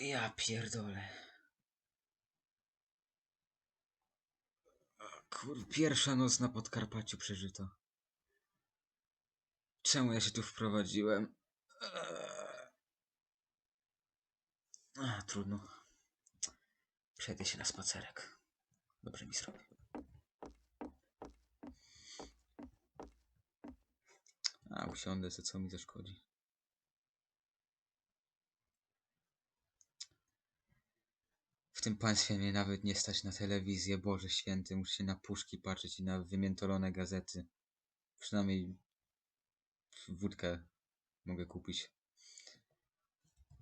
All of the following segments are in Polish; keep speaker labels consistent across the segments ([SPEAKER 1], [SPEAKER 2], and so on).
[SPEAKER 1] Ja pierdolę. Kur... Pierwsza noc na Podkarpaciu przeżyta. Czemu ja się tu wprowadziłem? Eee. A, trudno. Przejdę się na spacerek. Dobrze mi zrobi. A, usiądę co mi zaszkodzi. W tym państwie mnie nawet nie stać na telewizję, Boże Święty, muszę się na puszki patrzeć i na wymiętolone gazety. Przynajmniej wódkę mogę kupić.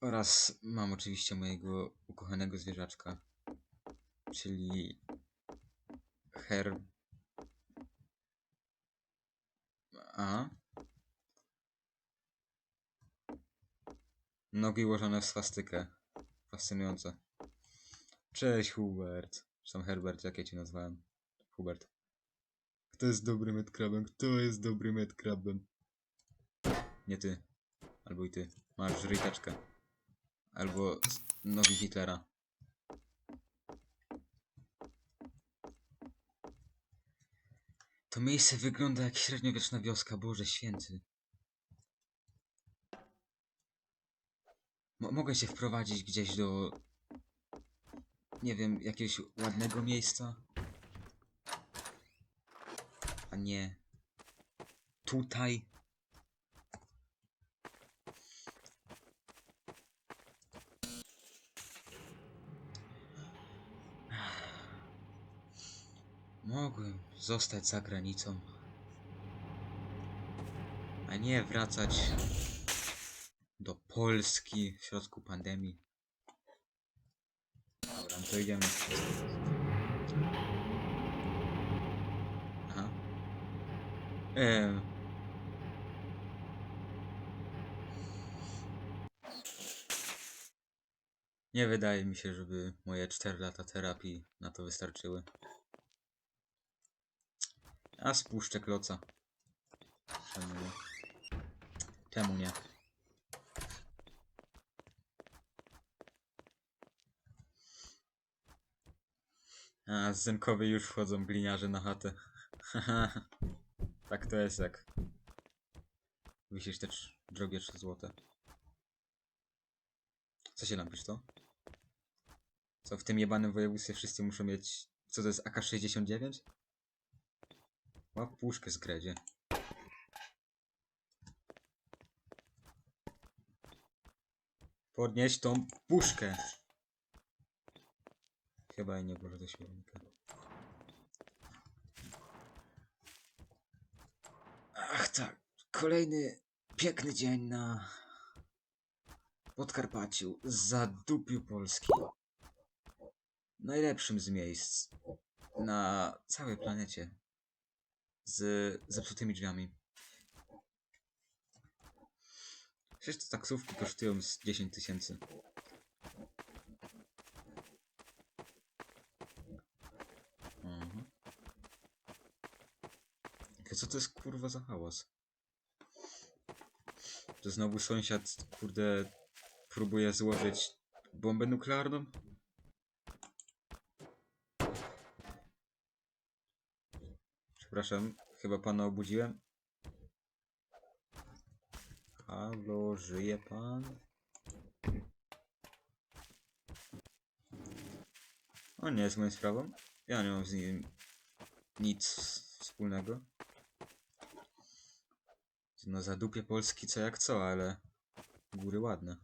[SPEAKER 1] Oraz mam oczywiście mojego ukochanego zwierzaczka, czyli her... A? Nogi ułożone w swastykę. Fascynujące. Cześć Hubert. Czy tam Herbert, jak ja cię nazwałem? Hubert. Kto jest dobrym medkrabem? Kto jest dobrym medkrabem? Nie ty. Albo i ty. Masz ryteczkę. Albo nogi Hitlera. To miejsce wygląda jak średniowieczna wioska, Boże Święty. Mo mogę się wprowadzić gdzieś do... Nie wiem, jakiegoś ładnego miejsca? A nie... Tutaj? Mogłem zostać za granicą. A nie wracać do Polski w środku pandemii. Idziemy. Aha. Eee. Nie wydaje mi się, żeby moje 4 lata terapii na to wystarczyły. A spuszczę kloca. Czemu nie? Czemu nie? A, z Zenkowej już wchodzą gliniarze na chatę. tak to jest jak wisisz te drogie 3 złote. Co się napisz to? Co w tym jebanym województwie wszyscy muszą mieć... Co to jest AK-69? Łap puszkę z gredzie. Podnieś tą puszkę. Chyba i nie włożę do silnika. Ach tak, kolejny piękny dzień na Podkarpaciu, zadupiu Polski. Najlepszym z miejsc na całej planecie z zepsutymi drzwiami. Przecież te taksówki kosztują z 10 tysięcy. Mhm. Tylko Co to jest kurwa za hałas? To znowu sąsiad, kurde, próbuje złożyć bombę nuklearną? Przepraszam, chyba pana obudziłem? Halo, żyje pan? O nie jest moją sprawą. Ja nie mam z nim nic wspólnego. No zadupie Polski co jak co, ale góry ładne.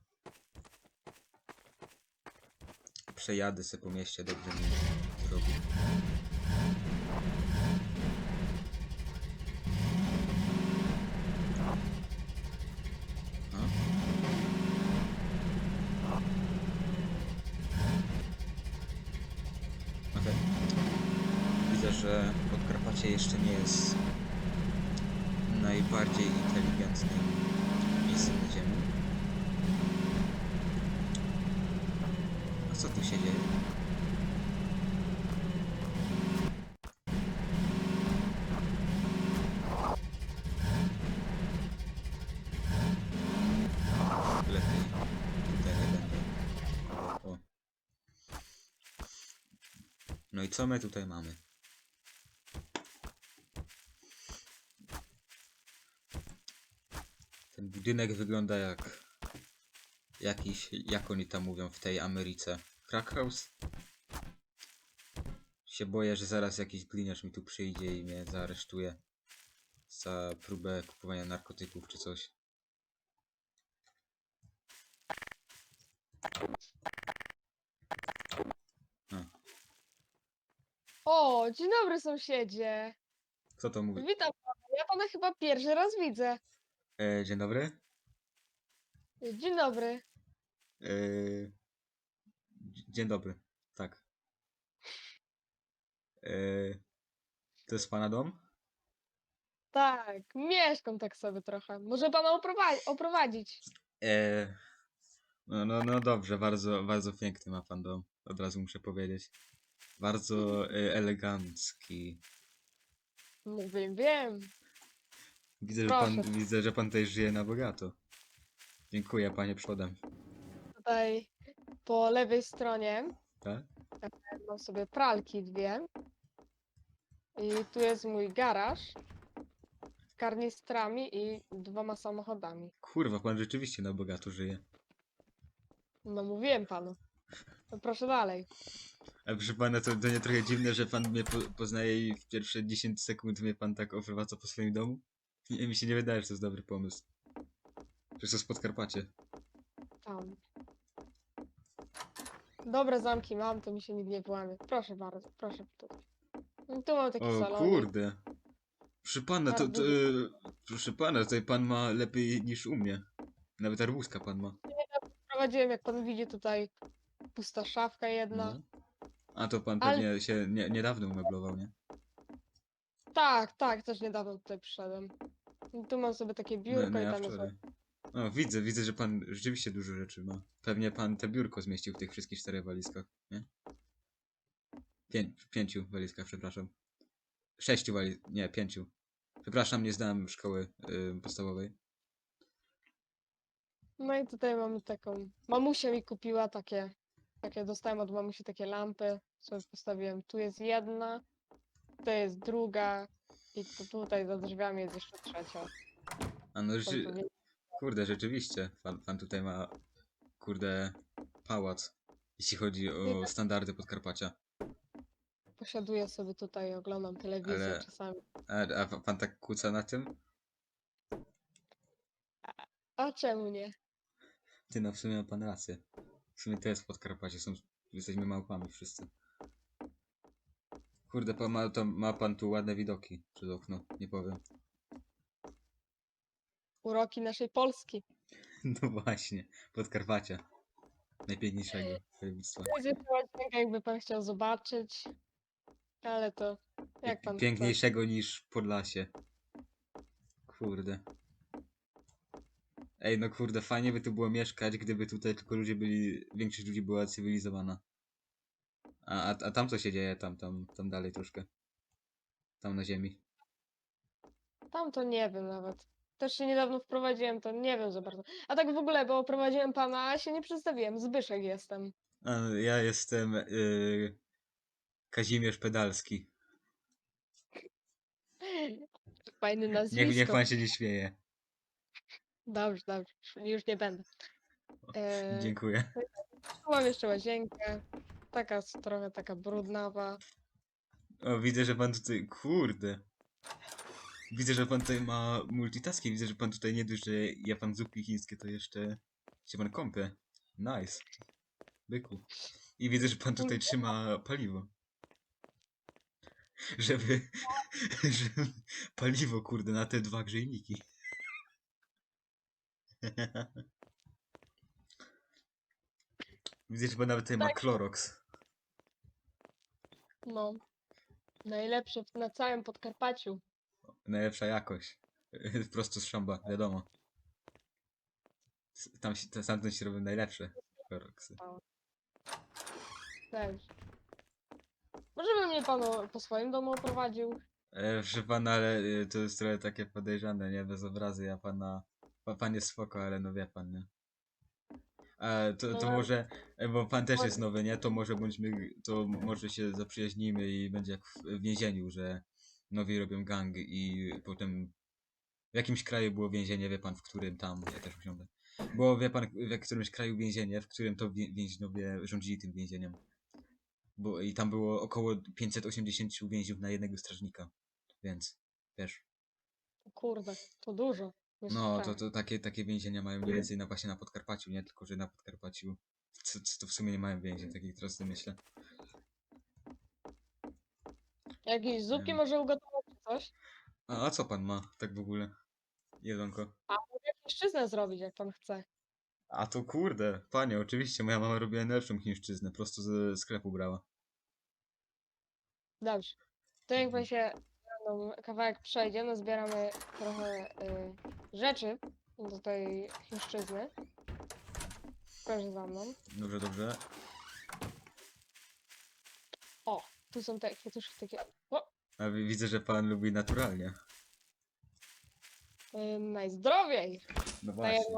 [SPEAKER 1] Przejadę se po mieście, dobrze mi zrobi. A? Okej. Widzę, że Podkarpacie jeszcze nie jest najbardziej inteligentnym miejscem na Ziemi. A co tu się dzieje? No i co my tutaj mamy? Budynek wygląda jak jakiś, jak oni tam mówią w tej Ameryce, crack house? Się boję, że zaraz jakiś gliniarz mi tu przyjdzie i mnie zaaresztuje za próbę kupowania narkotyków czy coś.
[SPEAKER 2] O, dzień dobry sąsiedzie.
[SPEAKER 1] Kto to mówi?
[SPEAKER 2] Witam pana. Ja pana chyba pierwszy raz widzę.
[SPEAKER 1] E, dzień dobry.
[SPEAKER 2] Dzień dobry.
[SPEAKER 1] E, dzie- dzień dobry. Tak. E, to jest pana dom?
[SPEAKER 2] Tak, mieszkam tak sobie trochę. Może pana oprowadzi oprowadzić.
[SPEAKER 1] E, no, no, no dobrze, bardzo, bardzo piękny ma pan dom. Od razu muszę powiedzieć. Bardzo e, elegancki.
[SPEAKER 2] No wiem, wiem.
[SPEAKER 1] Widzę, że pan,
[SPEAKER 2] Proszę.
[SPEAKER 1] widzę, że pan tutaj żyje na bogato. Dziękuję, panie przodem.
[SPEAKER 2] Tutaj po lewej stronie
[SPEAKER 1] Tak?
[SPEAKER 2] mam sobie pralki dwie. I tu jest mój garaż z karnistrami i dwoma samochodami.
[SPEAKER 1] Kurwa, pan rzeczywiście na bogato żyje.
[SPEAKER 2] No mówiłem panu. No proszę dalej.
[SPEAKER 1] A proszę pana, to, to nie trochę dziwne, że pan mnie po, poznaje i w pierwsze 10 sekund mnie pan tak oprowadza po swoim domu? Nie, mi się nie wydaje, że to jest dobry pomysł. Przecież to jest Podkarpacie.
[SPEAKER 2] Tam. Dobre zamki mam, to mi się nikt nie włamie. Proszę bardzo, proszę tutaj. No Tu mam taki
[SPEAKER 1] O
[SPEAKER 2] salon.
[SPEAKER 1] kurde. Proszę pana, to, to e, proszę pana, tutaj pan ma lepiej niż u mnie. Nawet arbuzka pan ma.
[SPEAKER 2] Prowadziłem, jak pan widzi tutaj pusta szafka jedna.
[SPEAKER 1] No. A to pan
[SPEAKER 2] Ale-
[SPEAKER 1] pewnie się nie, niedawno umeblował, nie?
[SPEAKER 2] Tak, tak, też niedawno tutaj przyszedłem. Tu mam sobie takie biurko
[SPEAKER 1] no, no
[SPEAKER 2] i
[SPEAKER 1] ja
[SPEAKER 2] tam jest.
[SPEAKER 1] wczoraj. O, widzę, widzę, że pan rzeczywiście dużo rzeczy ma. Pewnie pan te biurko zmieścił w tych wszystkich czterech walizkach, nie? Pię pięciu walizkach, przepraszam. Sześciu waliz... nie, pięciu. Przepraszam, nie zdałem szkoły y, podstawowej.
[SPEAKER 2] No i tutaj mamy taką. Mamusia mi kupiła takie. Takie dostałem od mamusi takie lampy. Sobie postawiłem. Tu jest jedna, tu jest druga. I tu, tutaj za drzwiami jest jeszcze trzecia.
[SPEAKER 1] A no, kurde, rzeczywiście, pan, pan tutaj ma, kurde, pałac, jeśli chodzi o standardy Podkarpacia.
[SPEAKER 2] Posiaduję sobie tutaj, oglądam telewizję
[SPEAKER 1] Ale-
[SPEAKER 2] czasami.
[SPEAKER 1] A, a pa- pan tak kłóca na tym?
[SPEAKER 2] A czemu nie?
[SPEAKER 1] Ty, no w sumie ma pan rację. W sumie to jest Podkarpacie, są, jesteśmy małpami wszyscy. Kurde, pan ma, to, ma pan tu ładne widoki przez okno, nie powiem.
[SPEAKER 2] Uroki naszej Polski.
[SPEAKER 1] No właśnie, Podkarpacia. Najpiękniejszego województwa.
[SPEAKER 2] Będzie to łazienka, jakby pan chciał zobaczyć. Ale to jak pan.
[SPEAKER 1] Piękniejszego niż Podlasie. Kurde. Ej, no kurde, fajnie by tu było mieszkać, gdyby tutaj tylko ludzie byli, większość ludzi była cywilizowana. A, a, a tam co się dzieje? Tam, tam, tam dalej troszkę. Tam na ziemi.
[SPEAKER 2] Tam to nie wiem nawet. Też się niedawno wprowadziłem, to nie wiem za bardzo. A tak w ogóle, bo prowadziłem pana, a się nie przedstawiłem. Zbyszek jestem.
[SPEAKER 1] A, ja jestem yy, Kazimierz Pedalski.
[SPEAKER 2] Fajny nazwisko.
[SPEAKER 1] Niech, niech pan się nie śmieje.
[SPEAKER 2] Dobrze, dobrze. Już nie będę. E,
[SPEAKER 1] Dziękuję.
[SPEAKER 2] mam jeszcze łazienkę. Taka trochę taka brudnawa.
[SPEAKER 1] O, widzę, że pan tutaj. Kurde. Widzę, że pan tutaj ma multitasking. Widzę, że pan tutaj nie dość, że je pan zupki chińskie, to jeszcze się pan kąpie. Nice. Byku. I widzę, że pan tutaj trzyma paliwo. Żeby, żeby paliwo, kurde, na te dwa grzejniki. Widzę, że pan nawet tutaj ma Clorox.
[SPEAKER 2] No. Najlepsze w- na całym Podkarpaciu.
[SPEAKER 1] Najlepsza jakość. Prosto z szamba, wiadomo. S- Tam się, tam się robią najlepsze Cloroxy.
[SPEAKER 2] Też. Może by mnie panu po swoim domu oprowadził?
[SPEAKER 1] E, proszę pana, ale e, to jest trochę takie podejrzane, nie? Bez obrazy, ja pana... Pa, pan jest spoko, ale no wie pan, nie? E, to, to
[SPEAKER 2] No.
[SPEAKER 1] może... Bo pan też jest nowy, nie? To może bądźmy, to może się zaprzyjaźnimy i będzie jak w więzieniu, że nowi robią gang i potem w jakimś kraju było więzienie, wie pan w którym tam, ja też usiądę. Bo wie pan w którymś kraju więzienie, w którym to wię- więźniowie rządzili tym więzieniem. Bo i tam było około 580 więźniów na jednego strażnika. Więc, wiesz.
[SPEAKER 2] Kurde, to dużo.
[SPEAKER 1] No, to,
[SPEAKER 2] słyszałem.
[SPEAKER 1] to takie, takie więzienia mają mniej więcej na właśnie na Podkarpaciu, nie? Tylko, że na Podkarpaciu to, to w sumie nie mają więzień, takich teraz sobie myślę.
[SPEAKER 2] Jakieś zupki
[SPEAKER 1] Em.
[SPEAKER 2] może ugotować czy coś?
[SPEAKER 1] A, a co pan ma, tak w ogóle? Jedzonko.
[SPEAKER 2] Chińszczyznę zrobić, jak pan chce.
[SPEAKER 1] A to kurde, panie, oczywiście, moja mama robiła najlepszą chińszczyznę, prosto ze sklepu brała.
[SPEAKER 2] Dobrze. To jak pan się no, kawałek przejdzie, no zbieramy trochę y, rzeczy do tej chińszczyzny. Proszę za mną.
[SPEAKER 1] Dobrze, dobrze.
[SPEAKER 2] Tu są te kwiatuszki takie. O,
[SPEAKER 1] A wi- widzę, że pan lubi naturalnie.
[SPEAKER 2] y, najzdrowiej!
[SPEAKER 1] No
[SPEAKER 2] Tak
[SPEAKER 1] właśnie.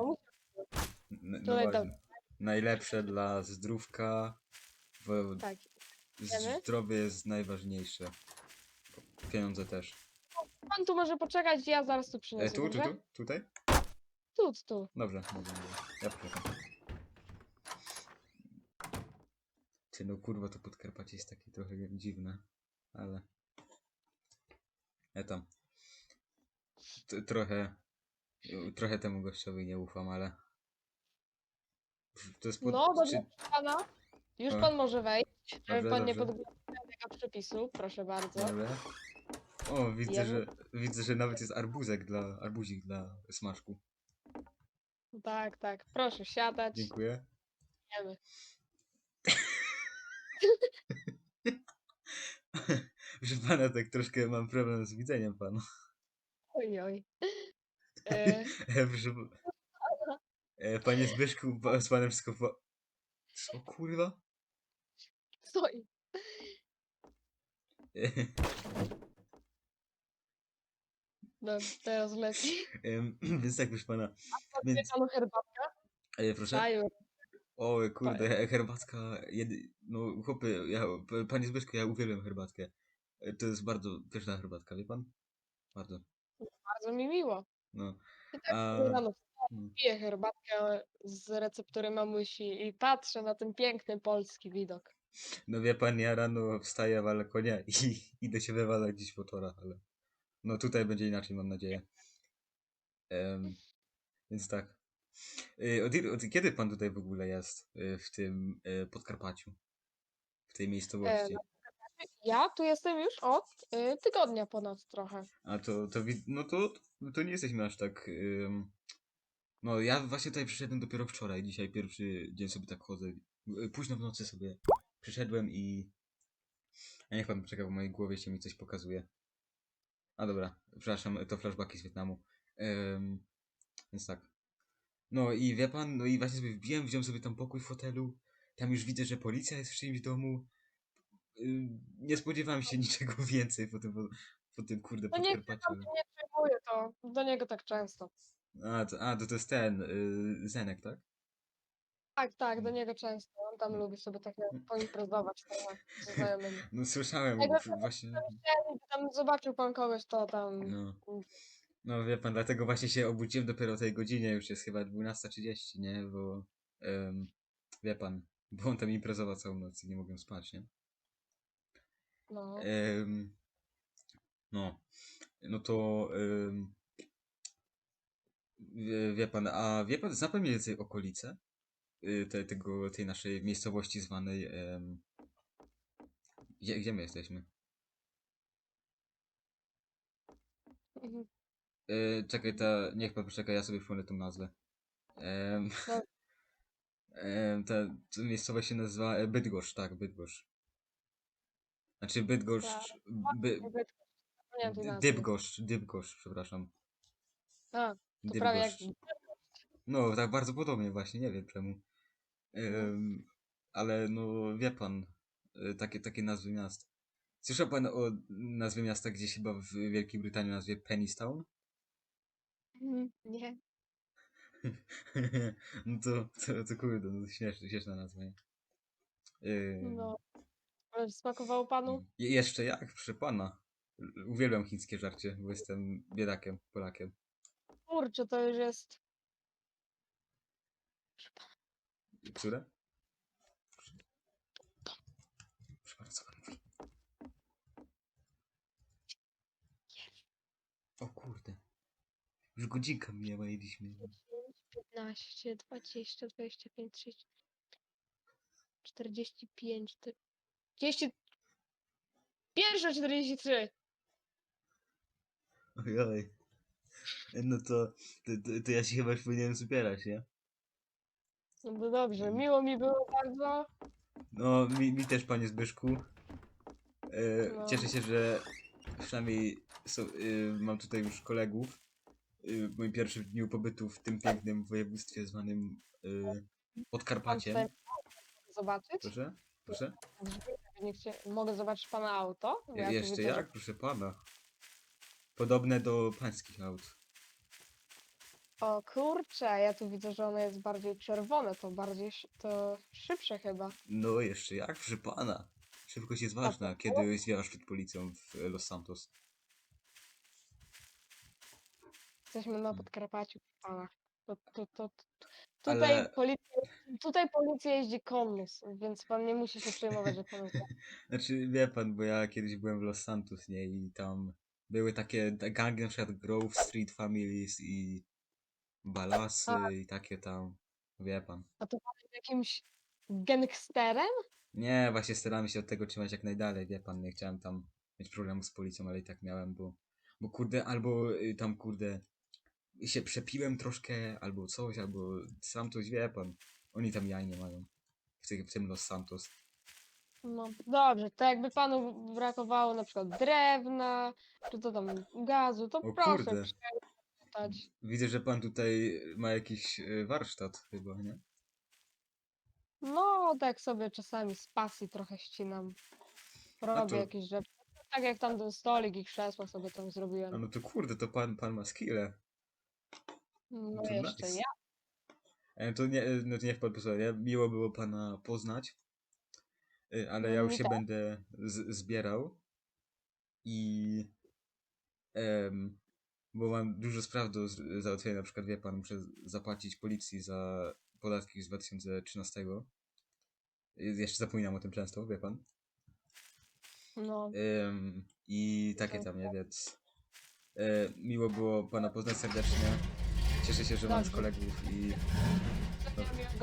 [SPEAKER 1] N- No
[SPEAKER 2] Tutaj
[SPEAKER 1] właśnie. Najlepsze dla zdrówka. Bo
[SPEAKER 2] Tak. Wiemy?
[SPEAKER 1] zdrowie jest najważniejsze. Pieniądze też.
[SPEAKER 2] Pan tu może poczekać, ja zaraz tu
[SPEAKER 1] E,
[SPEAKER 2] przyniosę.
[SPEAKER 1] tu,
[SPEAKER 2] dobrze?
[SPEAKER 1] tu? Tutaj?
[SPEAKER 2] Tu, tu.
[SPEAKER 1] Dobrze, dobrze, dobrze. Ja poczekam. Ty no kurwa, to Podkarpacie jest takie trochę dziwne, ale... Ja tam... T trochę... Trochę temu gościowi nie ufam, ale... To jest pod...
[SPEAKER 2] No, dobrze,
[SPEAKER 1] czy-
[SPEAKER 2] pana. Już pan może wejść, żeby
[SPEAKER 1] Dobrze,
[SPEAKER 2] pan nie
[SPEAKER 1] dobrze.
[SPEAKER 2] podglądał tego przepisu, proszę bardzo.
[SPEAKER 1] Dobra. O, widzę,
[SPEAKER 2] Ja-
[SPEAKER 1] że... Widzę, że nawet jest arbuzek dla... Arbuzik dla smaczku.
[SPEAKER 2] Tak, tak. Proszę siadać.
[SPEAKER 1] Dziękuję.
[SPEAKER 2] Jemy.
[SPEAKER 1] Proszę pana, tak troszkę mam problem z widzeniem panu.
[SPEAKER 2] Oj, oj. E,
[SPEAKER 1] E, Proszę... E, Panie Zbyszku, pa- z panem wszystko po... Co kurwa?
[SPEAKER 2] stoi.
[SPEAKER 1] E,
[SPEAKER 2] No, teraz lepiej.
[SPEAKER 1] em, Więc tak, proszę pana. Więc,
[SPEAKER 2] panu herbatkę?
[SPEAKER 1] e, proszę. O kurde, he- herbatka. Jedy... No chłopie, ja, p- panie Zbyszku, ja uwielbiam herbatkę. E, To jest bardzo pyszna herbatka, wie pan? Bardzo.
[SPEAKER 2] Bardzo mi miło.
[SPEAKER 1] No.
[SPEAKER 2] Tak
[SPEAKER 1] A-
[SPEAKER 2] rano
[SPEAKER 1] Mm.
[SPEAKER 2] piję herbatkę z receptury mamusi i patrzę na ten piękny polski widok.
[SPEAKER 1] No wie pan, ja rano wstaję, walę konia i idę się wywalać gdzieś po torach, ale... No tutaj będzie inaczej, mam nadzieję. Em, więc tak. Y, Od, od kiedy pan tutaj w ogóle jest? y, W tym y, Podkarpaciu? W tej miejscowości?
[SPEAKER 2] Ja tu jestem już od tygodnia ponad trochę.
[SPEAKER 1] A to, to, no to, to nie jesteśmy aż tak... ym, No ja właśnie tutaj przyszedłem dopiero wczoraj, dzisiaj pierwszy dzień sobie tak chodzę. Późno w nocy sobie przyszedłem i... A niech pan poczeka, w mojej głowie się mi coś pokazuje. A dobra, przepraszam, to flashbacki z Wietnamu. Ym, więc tak. No i wie pan, no i właśnie sobie wbiłem, wziąłem sobie tam pokój w hotelu. Tam już widzę, że policja jest w czyimś domu. Ym, nie spodziewałem się niczego więcej po tym, po, po tym kurde
[SPEAKER 2] No nie. Tam nie przejmuję to. Do niego tak często.
[SPEAKER 1] A, to, a, to, to jest ten, y, Zenek, tak?
[SPEAKER 2] Tak, tak, do niego często. On tam lubi sobie tak poimprezować trochę ze znajomymi.
[SPEAKER 1] No słyszałem,
[SPEAKER 2] Tego
[SPEAKER 1] przy- właśnie,
[SPEAKER 2] tam zobaczył pan kogoś, to tam...
[SPEAKER 1] no. No wie pan, dlatego właśnie się obudziłem dopiero o tej godzinie, już jest chyba 12.30, nie? Bo, em, wie pan, bo on tam imprezował całą noc i nie mogłem spać, nie?
[SPEAKER 2] No.
[SPEAKER 1] Em, no, no to, em, wie, wie pan, a wie pan, zna pan mniej więcej okolice te, tego, tej naszej miejscowości zwanej, em, gdzie, gdzie my jesteśmy?
[SPEAKER 2] Mhm.
[SPEAKER 1] E, czekaj, ta, niech pan poczeka, ja sobie przypomnę tą nazwę. Em,
[SPEAKER 2] No.
[SPEAKER 1] em, ta, ta miejscowość się nazywa e, Bydgoszcz, tak, Bydgoszcz. Znaczy Bydgoszcz, by,
[SPEAKER 2] Zapomniałam tej
[SPEAKER 1] Dy-
[SPEAKER 2] nazwy.
[SPEAKER 1] Dybgoszcz, Dybgoszcz, przepraszam.
[SPEAKER 2] A, to prawie jak...
[SPEAKER 1] Dybgoszcz. No, tak bardzo podobnie właśnie, nie wiem czemu. Ale no, wie pan, e, takie, takie nazwy miast. Słyszał pan o nazwie miasta gdzieś chyba w Wielkiej Brytanii nazwie Pennystown?
[SPEAKER 2] Mhm, Nie.
[SPEAKER 1] no to, to, to kurde, no to śmieszne, śmieszna nazwa? Yy,
[SPEAKER 2] No. Ale smakowało panu?
[SPEAKER 1] je- jeszcze jak, proszę pana. Uwielbiam chińskie żarcie, bo jestem biedakiem, Polakiem.
[SPEAKER 2] Kurczę, to już jest.
[SPEAKER 1] Które? Proszę bardzo, co mówi? O kurde. Już godzinka minęła, jedliśmy.
[SPEAKER 2] 15, 20, 25, 30, 45, 40. Pierwsze 43.
[SPEAKER 1] Ojoj. No to, to, to, to ja się chyba już powinienem zbierać, nie?
[SPEAKER 2] No to dobrze, miło mi było bardzo.
[SPEAKER 1] No, mi, mi też, panie Zbyszku. E,
[SPEAKER 2] No.
[SPEAKER 1] Cieszę się, że przynajmniej są, e, mam tutaj już kolegów. E, w moim pierwszym dniu pobytu w tym pięknym województwie zwanym e,
[SPEAKER 2] Pan
[SPEAKER 1] Podkarpaciem.
[SPEAKER 2] zobaczyć?
[SPEAKER 1] Proszę? Proszę?
[SPEAKER 2] Nie chcie... Mogę zobaczyć pana auto? Bo ja tu
[SPEAKER 1] Jeszcze
[SPEAKER 2] widzę, że-
[SPEAKER 1] jak? Proszę pana. Podobne do pańskich aut.
[SPEAKER 2] O kurczę, ja tu widzę, że ono jest bardziej czerwone, to bardziej to szybsze chyba.
[SPEAKER 1] No, jeszcze jak? Proszę pana. Szybkość jest ważna, kiedy zwierasz przed policją w Los Santos.
[SPEAKER 2] Jesteśmy na
[SPEAKER 1] Mm.
[SPEAKER 2] Podkarpaciu, pana. To, to, to, to, tutaj,
[SPEAKER 1] Ale-
[SPEAKER 2] policja, tutaj policja jeździ konmus, więc pan nie musi się przejmować, że pan jest...
[SPEAKER 1] Znaczy, wie pan, bo ja kiedyś byłem w Los Santos, nie? I tam były takie ta- gangi, na przykład Grove Street Families i Balasy i takie tam. Wie pan.
[SPEAKER 2] A to pan jest jakimś gangsterem?
[SPEAKER 1] Nie, właśnie staramy się od tego trzymać jak najdalej, wie pan, nie chciałem tam mieć problemu z policją, ale i tak miałem, bo, bo kurde, albo y, tam kurde się przepiłem troszkę, albo coś, albo sam coś, wie pan. Oni tam jaj nie mają. W, tym Los Santos.
[SPEAKER 2] No dobrze, to jakby panu brakowało na przykład drewna, czy to tam gazu, to
[SPEAKER 1] O
[SPEAKER 2] proszę
[SPEAKER 1] kurde.
[SPEAKER 2] przyjechać.
[SPEAKER 1] Widzę, że pan tutaj ma jakiś y, warsztat chyba, nie?
[SPEAKER 2] No, tak sobie czasami z pasji trochę ścinam. Robię
[SPEAKER 1] to-
[SPEAKER 2] jakieś rzeczy. Tak jak tam ten stolik i krzesła sobie tam
[SPEAKER 1] A
[SPEAKER 2] zrobiłem.
[SPEAKER 1] no to kurde, to pan, pan ma skille.
[SPEAKER 2] No
[SPEAKER 1] to
[SPEAKER 2] jeszcze
[SPEAKER 1] nice.
[SPEAKER 2] nie.
[SPEAKER 1] E, To nie, e, no to niech pan posłucha? Miło było pana poznać, e, ale
[SPEAKER 2] No
[SPEAKER 1] ja już
[SPEAKER 2] mi
[SPEAKER 1] się
[SPEAKER 2] też.
[SPEAKER 1] będę z, zbierał i em, bo mam dużo spraw do załatwienia, na przykład wie pan, muszę zapłacić policji za podatki z 2013. E, Jeszcze zapominam o tym często, wie pan.
[SPEAKER 2] No,
[SPEAKER 1] Em, I takie tam, nie, więc e, miło było pana poznać serdecznie. Cieszę się, że mam już kolegów i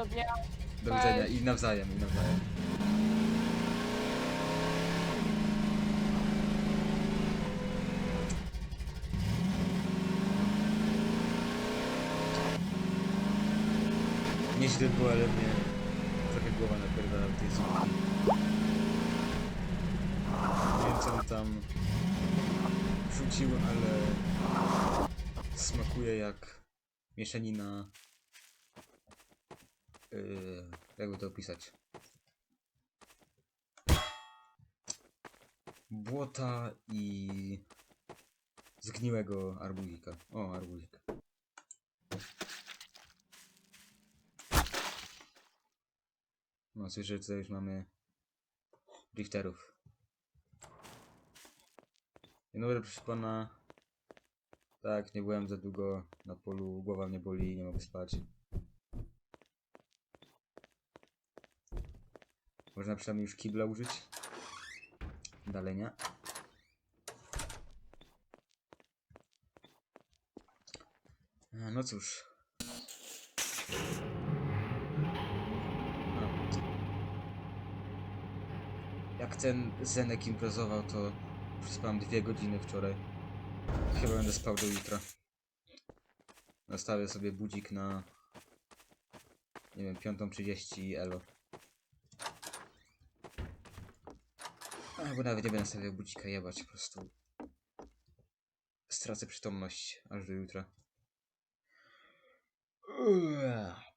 [SPEAKER 2] dnia.
[SPEAKER 1] do widzenia i nawzajem, i nawzajem. Nieźle było, ale mnie trochę głowa napierdala w tej zupki. Nie wiem co on tam rzucił, ale smakuje jak mieszanina Yy, jakby to opisać? Błota i zgniłego arbuzika. O, arbuzik. No, słyszę, że już mamy drifterów. Dzień dobry, proszę pana. Tak, nie byłem za długo na polu, głowa mnie boli, nie mogę spać. Można przynajmniej już kibla użyć. Dalej nie. E, No cóż. No. Jak ten Zenek imprezował, to przespałem dwie godziny wczoraj. Chyba będę spał do jutra. Nastawię sobie budzik na... Nie wiem, 5.30 i elo. Albo nawet nie będę stawiał budzika jebać, po prostu stracę przytomność aż do jutra. Uaa.